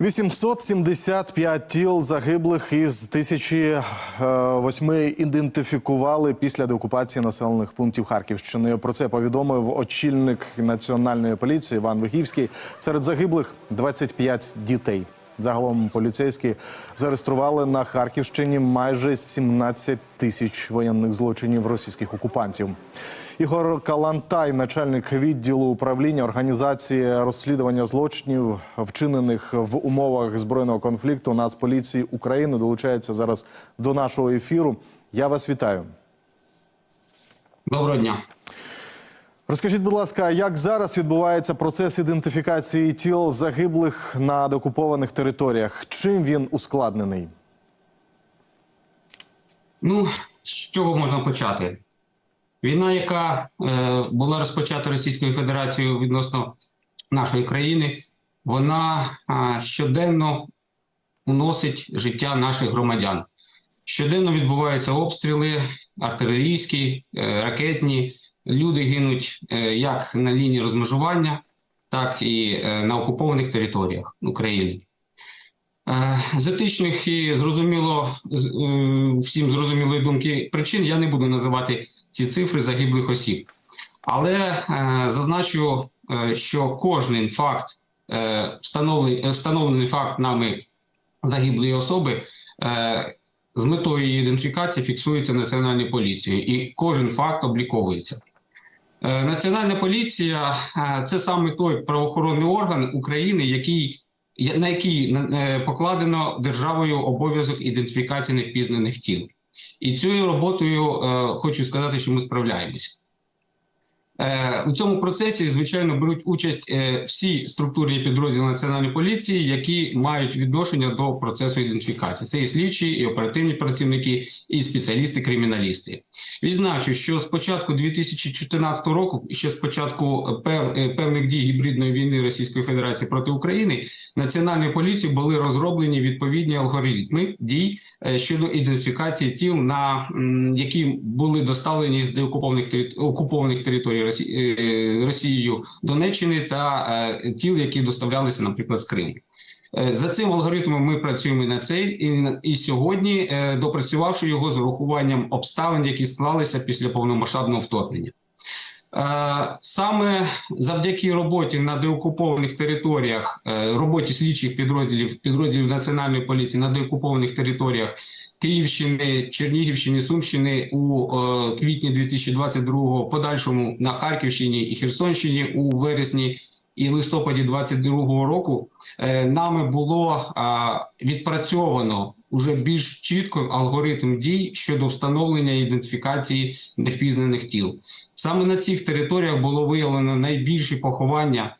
875 тіл загиблих із тисячі е, восьми ідентифікували після деокупації населених пунктів Харківщини. Про це повідомив очільник національної поліції Іван Вигівський. Серед загиблих 25 дітей. Загалом поліцейські зареєстрували на Харківщині майже 17 тисяч воєнних злочинів російських окупантів. Ігор Калантай, начальник відділу управління організації розслідування злочинів, вчинених в умовах збройного конфлікту Нацполіції України, долучається зараз до нашого ефіру. Я вас вітаю. Доброго дня. Розкажіть, будь ласка, як зараз відбувається процес ідентифікації тіл загиблих на деокупованих територіях? Чим він ускладнений? Ну, з чого можна почати? Війна, яка е, була розпочата Російською Федерацією відносно нашої країни, вона е, щоденно уносить життя наших громадян. Щоденно відбуваються обстріли артилерійські, е, ракетні. Люди гинуть е, як на лінії розмежування, так і е, на окупованих територіях України. Е, З етичних і зрозуміло всім зрозумілої думки причин я не буду називати ці цифри загиблих осіб, але зазначу, що кожен факт встановлений, факт нами загиблої особи з метою ідентифікації фіксується національною поліцією, і кожен факт обліковується. Е, Національна поліція е, це саме той правоохоронний орган України, який на який е, покладено державою обов'язок ідентифікації невпізнаних тіл. І цією роботою хочу сказати, що ми справляємось. Е, У цьому процесі, звичайно, беруть участь е, всі структурні підрозділи Національної поліції, які мають відношення до процесу ідентифікації. Це і слідчі, і оперативні працівники, і спеціалісти-криміналісти. Відзначу, що з початку 2014 року, ще з початку е, пев- певних дій гібридної війни Російської Федерації проти України, Національною поліцією були розроблені відповідні алгоритми дій щодо ідентифікації тіл, на які були доставлені з деокупованих окупованих територій Росією Донеччини та е, тіл, які доставлялися, наприклад, з Криму. Е, За цим алгоритмом ми працюємо на цей і, і сьогодні, е, допрацювавши його з урахуванням обставин, які склалися після повномасштабного вторгнення. Саме завдяки роботі на деокупованих територіях, е, роботі слідчих підрозділів підрозділів Національної поліції на деокупованих територіях Київщини, Чернігівщини, Сумщини у е, квітні 2022 подальшому на Харківщині і Херсонщині у вересні і листопаді 2022 року е, нами було відпрацьовано уже більш чітко алгоритм дій щодо встановлення ідентифікації невпізнаних тіл. Саме на цих територіях було виявлено найбільші поховання.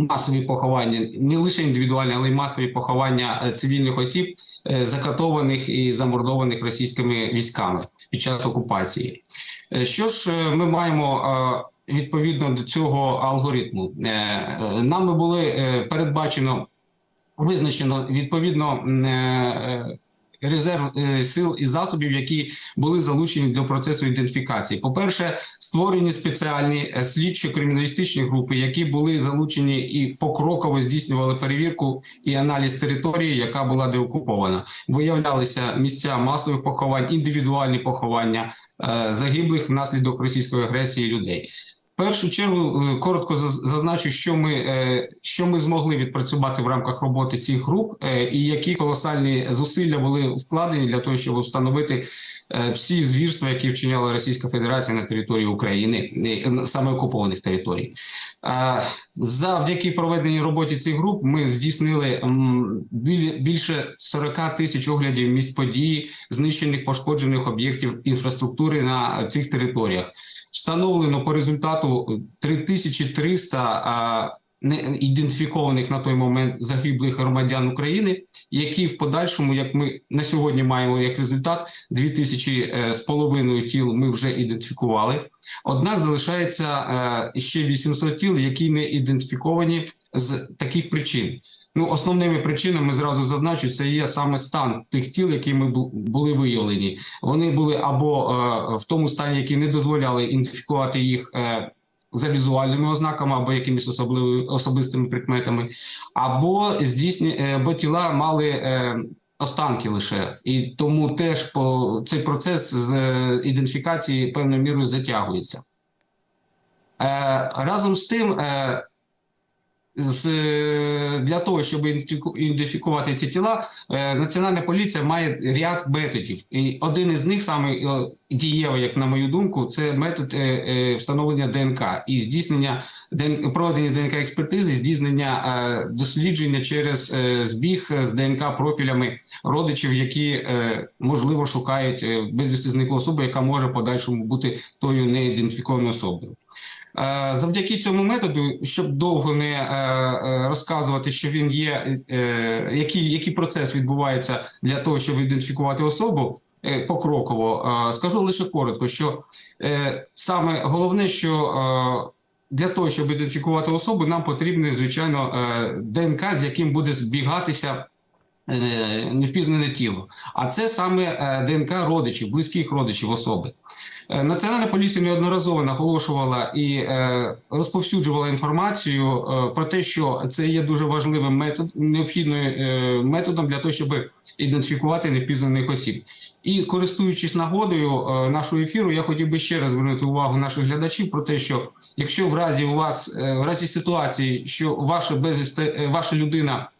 Масові поховання, не лише індивідуальні, але й масові поховання е, цивільних осіб, е, закатованих і замордованих російськими військами під час окупації. Е, Що ж ми маємо відповідно до цього алгоритму? Нами були передбачено визначено відповідно е, резерв е, сил і засобів, які були залучені до процесу ідентифікації. По-перше, створені спеціальні е, слідчо-криміналістичні групи, які були залучені і покроково здійснювали перевірку і аналіз території, яка була деокупована. Виявлялися місця масових поховань, індивідуальні поховання е, загиблих внаслідок російської агресії людей. Першу чергу е, коротко зазначу, що ми, е, що ми змогли відпрацювати в рамках роботи цих груп, е, і які колосальні зусилля були вкладені для того, щоб встановити всі звірства, які вчиняла Російська Федерація на території України, саме окупованих територій. Завдяки проведеній роботі цих груп ми здійснили більше 40 тисяч оглядів місць події, знищених пошкоджених об'єктів інфраструктури на цих територіях. Встановлено по результату 3300 а, не ідентифікованих на той момент загиблих громадян України, які в подальшому, як ми на сьогодні маємо як результат, 2000 е, з половиною тіл ми вже ідентифікували. Однак залишається е, ще 800 тіл, які не ідентифіковані з таких причин. Ну, основними причинами зразу зазначу, це є саме стан тих тіл, які ми були виявлені. Вони були або е, в тому стані, які не дозволяли ідентифікувати їх е, за візуальними ознаками або якимись особливими особистими прикметами, або здійсні, е, або тіла мали е, останки лише, і тому теж по цей процес з е, ідентифікації певною мірою затягується. Е, разом з тим, е, для того, щоб ідентифіку- ідентифікувати ці тіла, е, Національна поліція має ряд методів. І один із них, саме е, дієвий, як на мою думку, це метод е, встановлення ДНК і здійснення проведення ДНК експертизи, здійснення дослідження через збіг з ДНК профілями родичів, які можливо шукають безвісти зниклу особу, яка може подальшому бути тою неідентифікованою особою. Е, Завдяки цьому методу, щоб довго не е, е, розказувати, що він є, який, який процес відбувається для того, щоб ідентифікувати особу покроково, скажу лише коротко, що саме головне, що для того, щоб ідентифікувати особу, нам потрібно, звичайно, ДНК, з яким буде збігатися невпізнане тіло. А це саме е, ДНК родичів, близьких родичів особи. Е, Національна поліція неодноразово наголошувала і е, розповсюджувала інформацію е, про те, що це є дуже важливим метод, необхідним е, методом для того, щоб ідентифікувати невпізнаних осіб. І користуючись нагодою е, нашого ефіру, я хотів би ще раз звернути увагу наших глядачів про те, що якщо в разі у вас е, в разі ситуації, що ваша безвісти, е, ваша людина,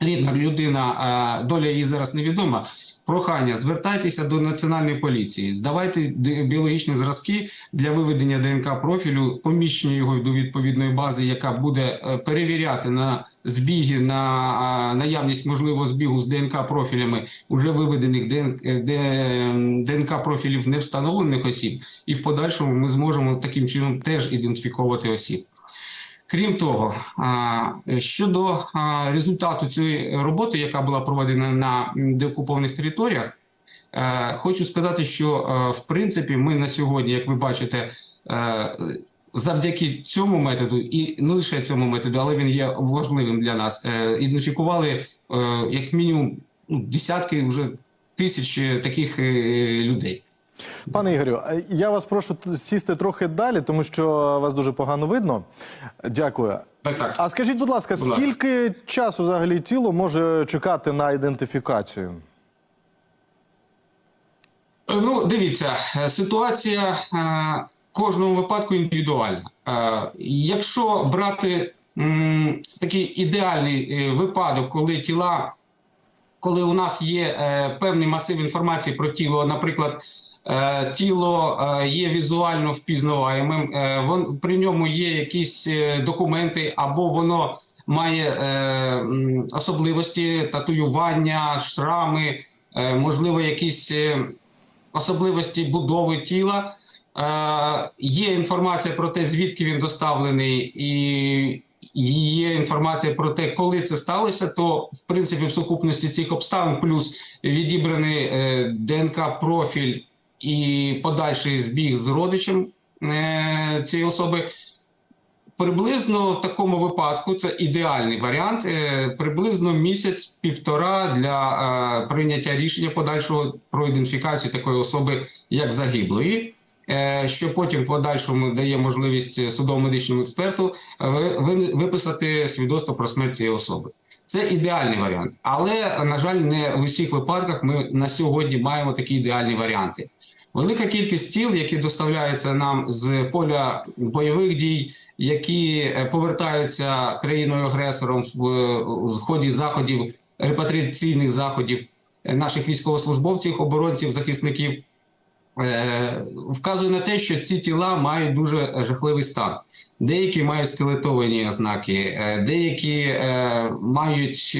рідна людина, е, доля її зараз невідома. Прохання, звертайтеся до національної поліції, здавайте біологічні зразки для виведення ДНК профілю, поміщення його до відповідної бази, яка буде е, перевіряти на збіги на наявність можливого збігу з ДНК профілями уже виведених е, ДНК профілів невстановлених осіб, і в подальшому ми зможемо таким чином теж ідентифікувати осіб. Крім того, щодо результату цієї роботи, яка була проведена на деокупованих територіях, е, хочу сказати, що е, в принципі ми на сьогодні, як ви бачите, е, завдяки цьому методу, і не лише цьому методу, але він є важливим для нас. Ідентифікували як мінімум ну, десятки вже тисяч таких людей. Пане Ігорю, е, я вас прошу сісти трохи далі, тому що вас дуже погано видно. Дякую. Так, так. А скажіть, будь ласка, Будь ласка. скільки часу взагалі тіло може чекати на ідентифікацію? Ну, дивіться, е, ситуація е, в кожному випадку індивідуальна. Е, Якщо брати такий ідеальний е, випадок, коли тіла, коли у нас є е, певний масив інформації про тіло, наприклад, е, тіло е, є візуально впізнаваємим, е, при ньому є якісь е, документи, або воно має е, особливості татуювання, шрами, е, можливо, якісь. е, особливості будови тіла. Е, є інформація про те, звідки він доставлений, і є інформація про те, коли це сталося, то в принципі в сукупності цих обставин, плюс відібраний е, ДНК-профіль і подальший збіг з родичем е, цієї особи. Приблизно в такому випадку це ідеальний варіант. е, Приблизно місяць-півтора для е, прийняття рішення подальшого про ідентифікацію такої особи як загиблої, що потім в подальшому дає можливість судово-медичному експерту ви- ви- виписати свідоцтво про смерть цієї особи. Це ідеальний варіант, але на жаль, не в усіх випадках ми на сьогодні маємо такі ідеальні варіанти. Велика кількість тіл, які доставляються нам з поля бойових дій, які е, повертаються країною-агресором в, в ході заходів репатріаційних заходів е, наших військовослужбовців, оборонців, захисників, е, вказує на те, що ці тіла мають дуже жахливий стан. Деякі мають скелетовані ознаки, деякі мають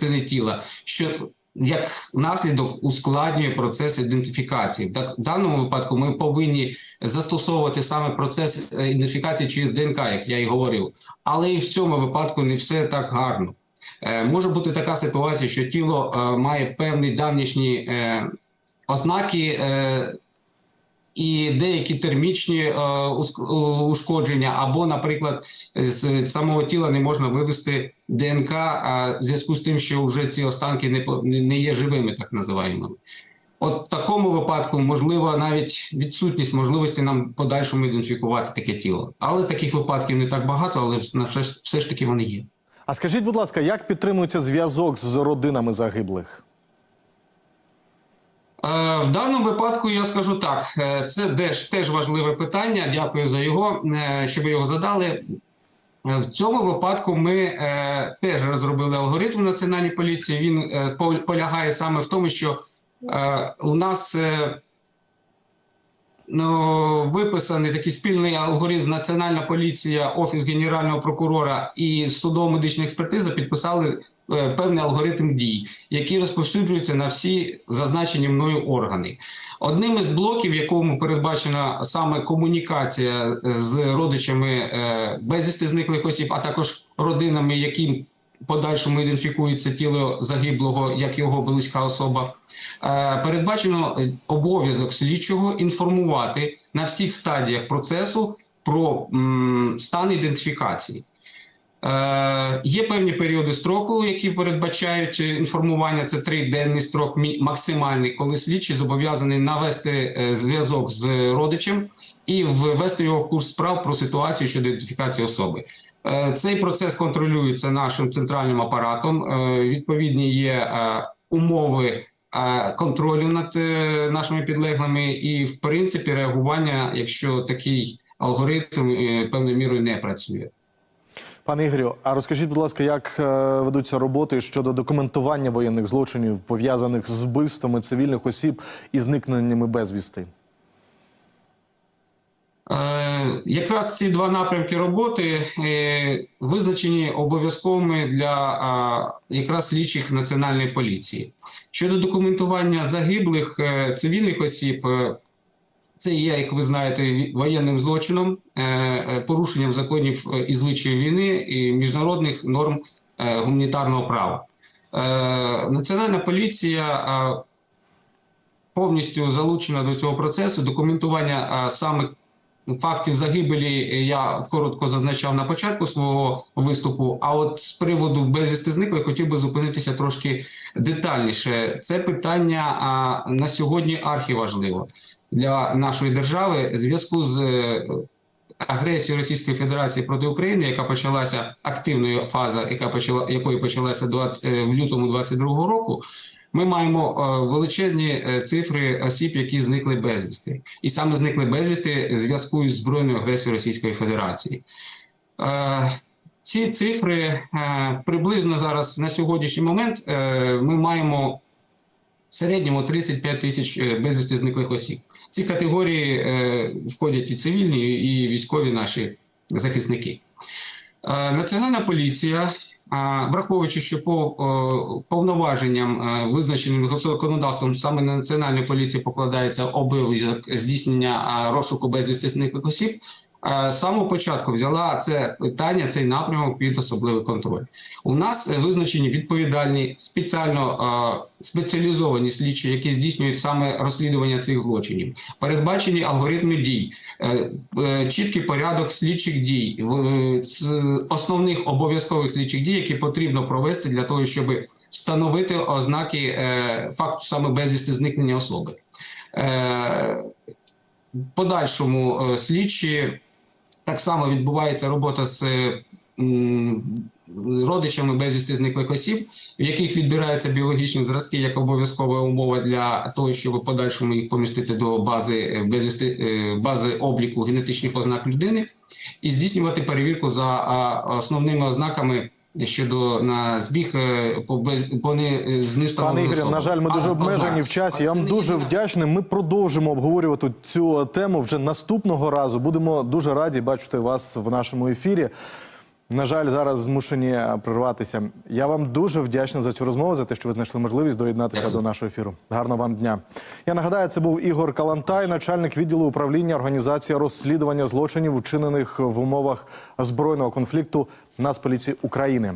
не тіла, що як наслідок ускладнює процес ідентифікації. Так, в даному випадку ми повинні застосовувати саме процес е, ідентифікації через ДНК, як я і говорив. Але і в цьому випадку не все так гарно. Е, може бути така ситуація, що тіло е, має певні давнішні е, ознаки. Е, і деякі термічні е, е, ушкодження, або, наприклад, з самого тіла не можна вивести ДНК, а в зв'язку з тим, що вже ці останки не, не є живими, так називаємо. От в такому випадку можливо навіть відсутність можливості нам подальшому ідентифікувати таке тіло. Але таких випадків не так багато, але все ж таки вони є. А скажіть, будь ласка, як підтримується зв'язок з родинами загиблих? Е, В даному випадку я скажу так: е, це теж, важливе питання. Дякую за його, е, що ви його задали. В цьому випадку ми теж розробили алгоритм в національній поліції. Він полягає саме в тому, що у нас ну, виписаний такий спільний алгоритм Національна поліція, Офіс Генерального прокурора і судово-медична експертиза підписали певний алгоритм дій, який розповсюджується на всі зазначені мною органи. Одним із блоків, в якому передбачена саме комунікація з родичами е, безвісти зниклих осіб, а також родинами, яким подальшому ідентифікується тіло загиблого як його близька особа. Е, Передбачено е, обов'язок слідчого інформувати на всіх стадіях процесу про стан ідентифікації. Е, є певні періоди строку, які передбачають інформування. Це триденний строк максимальний, коли слідчий зобов'язаний навести е, зв'язок з родичем і ввести його в курс справ про ситуацію щодо ідентифікації особи. Е, Цей процес контролюється нашим центральним апаратом. Відповідні є умови контролю над нашими підлеглими, і в принципі реагування, якщо такий алгоритм певною мірою не працює. Пане Ігорю, а розкажіть, будь ласка, як е, ведуться роботи щодо документування воєнних злочинів, пов'язаних з вбивствами цивільних осіб і зникненнями безвісти? Е, Якраз ці два напрямки роботи е, визначені обов'язковими для якраз слідчих національної поліції. Щодо документування загиблих цивільних осіб, це є, як ви знаєте, воєнним злочином, е, е, порушенням законів е, і звичаїв війни і міжнародних норм гуманітарного права. Національна поліція повністю залучена до цього процесу. Документування саме фактів загибелі е, я коротко зазначав на початку свого виступу. А от з приводу безвісти зниклих хотів би зупинитися трошки детальніше. Це питання на сьогодні архіважливо для нашої держави в зв'язку з е, агресією Російської Федерації проти України, яка почалася активною фаза, яка почала якої почалася 20, е, в лютому 22-го року. Ми маємо е, величезні е, цифри осіб, які зникли безвісти, і саме зникли безвісти в зв'язку із збройною агресією Російської Федерації. Е, Ці цифри приблизно зараз на сьогоднішній момент ми маємо в середньому 35 тисяч безвісти зниклих осіб. Ці категорії входять і цивільні, і військові наші захисники. Національна поліція, враховуючи, що по е, повноваженням, е, визначеним законодавством, саме на національну поліцію покладається обов'язок здійснення е, розшуку безвісних осіб. З самого початку взяла це питання, цей напрямок під особливий контроль. У нас е, визначені відповідальні спеціально спеціалізовані слідчі, які здійснюють саме розслідування цих злочинів. Передбачені алгоритми дій, е, е, чіткий порядок слідчих дій, в- основних обов'язкових слідчих дій, які потрібно провести для того, щоб встановити ознаки факту саме безвісти зникнення особи. Подальшому слідчі так само відбувається робота з родичами безвісти зниклих осіб, в яких відбираються біологічні зразки як обов'язкова умова для того, щоб подальшому їх помістити до бази е, безвісти е, бази обліку генетичних ознак людини і здійснювати перевірку за основними ознаками. Щодо на збіг е, по по не Пане Ігорю, на жаль, ми дуже обмежені в часі. а Я вам дуже вдячний. Ми продовжимо обговорювати цю тему вже наступного разу. Будемо дуже раді бачити вас в нашому ефірі. На жаль, зараз змушені прерватися. Я вам дуже вдячний за цю розмову, за те, що ви знайшли можливість доєднатися до нашого ефіру. Гарного вам дня. Я нагадаю, це був Ігор Калантай, начальник відділу управління організації розслідування злочинів, вчинених в умовах збройного конфлікту Нацполіції України.